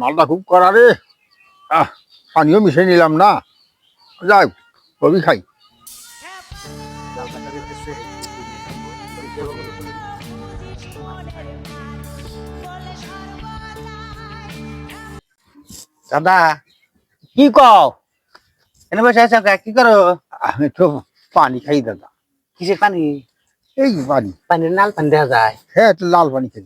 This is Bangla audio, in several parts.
মালটা খুব করা রে। আহ পানিও মিশিয়ে নিলাম না। যাই কবি খাই। দাদা কি কও এনে বসে আছো কা? কি করো আমি তো পানি খাই দাদা কিসের পানি এই পানি পানির নাল পানি দেওয়া যায় হ্যাঁ একটু লাল পানি খাই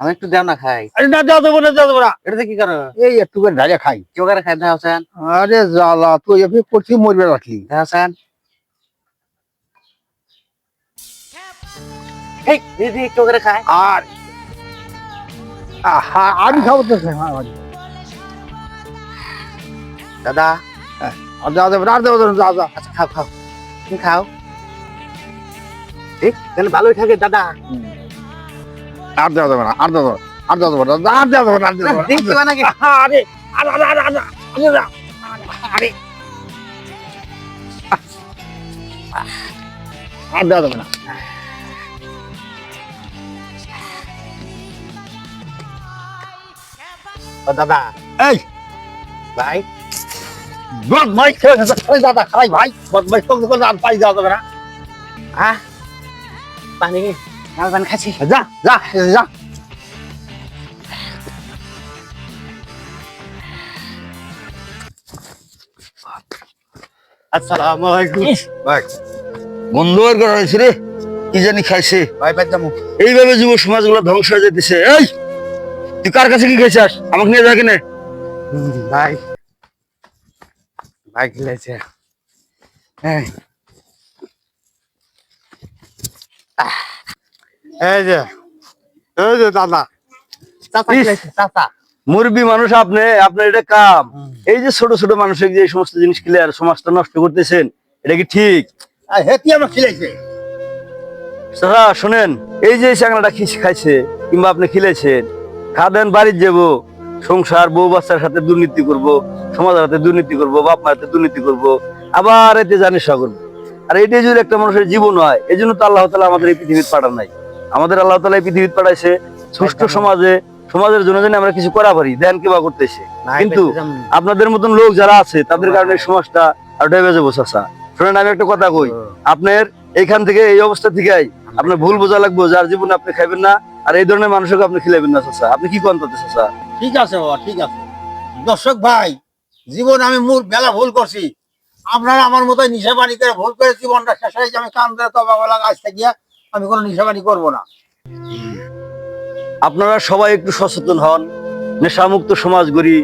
আমি একটু দেও না খাই আরে না দেওয়া দেবো না দেওয়া দেবো না এটাতে কি করো এই একটু করে ঢালিয়া খাই কেউ করে খাই দেওয়া চান আরে জ্বালা তুই এভাবে করছি মরবে রাখলি দেওয়া চান এই দিদি কেউ করে খায় আর আহা, আমি খাব তো হ্যাঁ, আমি। দাদা আর দেওয়া দেবো না আর দেওয়া দেবো না, যা যা। আচ্ছা খাও খাও। তুমি খাও। ঠিক তাহলে ভালোই থাকে দাদা। আর দেওয়া দেবো না আর দেওয়া দেবো না, আর দেওয়া দেবো না আর দেওয়া দেবো না আর দেওয়া দেবো না, দেখতে আরে আরে আরে আরে আরে আরে আরে। আর দেওয়া দেবো না। দাদা। এই। ভাই। বদমাই খেয়ে গেছে। ওই দাদা খাই ভাই বদমাই তো তো আর পাই দেওয়া যাবে না। আহ পানি নাল পানি খাচ্ছি। যা যা যা। আসসালামু আলাইকুম। ভাই বন্ধ করা হয়েছে রে কি জানি খাইছে। ভাই এইভাবে যুব সমাজগুলো ধ্বংস হয়ে যেতেছে এই তুই কার কাছে কি খাইছিস? আমাকে নিয়ে যা কিনে? ভাই। এই। যে এই দাদা। মুরবি মানুষ আপনি আপনার এটা কাম। এই যে ছোট ছোট মানুষের যে সমস্ত জিনিস ক্লিয়ার সমাজটা নষ্ট করতেছেন এটা কি ঠিক? আমার শোনেন এই যে চাংলাটা খিস খাইছে কিংবা আপনি খিলেছেন খাদেন বাড়ির যাব। সংসার বউ বাচ্চার সাথে দুর্নীতি করব সমাজের হাতে দুর্নীতি করব বাপ মার হাতে দুর্নীতি করব আবার এতে জানিসা করব। আর এটাই যদি একটা মানুষের জীবন হয় এই জন্য তো আল্লাহ তালা আমাদের এই পৃথিবীতে পাঠান নাই। আমাদের আল্লাহ তালা এই পৃথিবীতে পাঠাইছে সুষ্ঠু সমাজে সমাজের জন্য যেন আমরা কিছু করা পারি দেন কিবা করতেছে। কিন্তু আপনাদের মতন লোক যারা আছে তাদের কারণে সমাজটা আর ডেবে যাব চাচা। শোনেন আমি একটা কথা কই আপনার এইখান থেকে এই অবস্থা থেকে আপনার ভুল বোঝা লাগবে যার জীবনে আপনি খাইবেন না আর এই ধরনের মানুষকে আপনি খিলাবেন না চাচা। আপনি কি করেন তাতে চাচা? ঠিক আছে বাবা, ঠিক আছে। দর্শক ভাই, জীবন আমি মূল বেলা ভুল করছি। আপনারা আমার মতো নিশা পানি করে ভুল করে জীবনটা শেষ হয়েছে আমি কান তবা বলা গাছ থেকে আমি কোনো নিশা পানি করব না। আপনারা সবাই একটু সচেতন হন, নেশামুক্ত সমাজ গড়ি,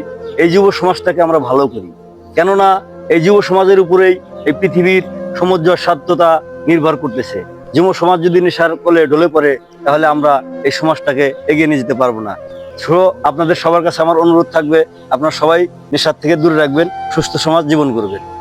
এই যুব সমাজটাকে আমরা ভালো করি। কেননা, এই যুব সমাজের উপরেই এই পৃথিবীর স্বার্থতা নির্ভর করতেছে। যুব সমাজ যদি নেশার কোলে ঢলে পড়ে, তাহলে আমরা এই সমাজটাকে এগিয়ে নিয়ে যেতে পারব না। সো আপনাদের সবার কাছে আমার অনুরোধ থাকবে, আপনারা সবাই নেশার থেকে দূরে রাখবেন, সুস্থ সমাজ জীবন করবেন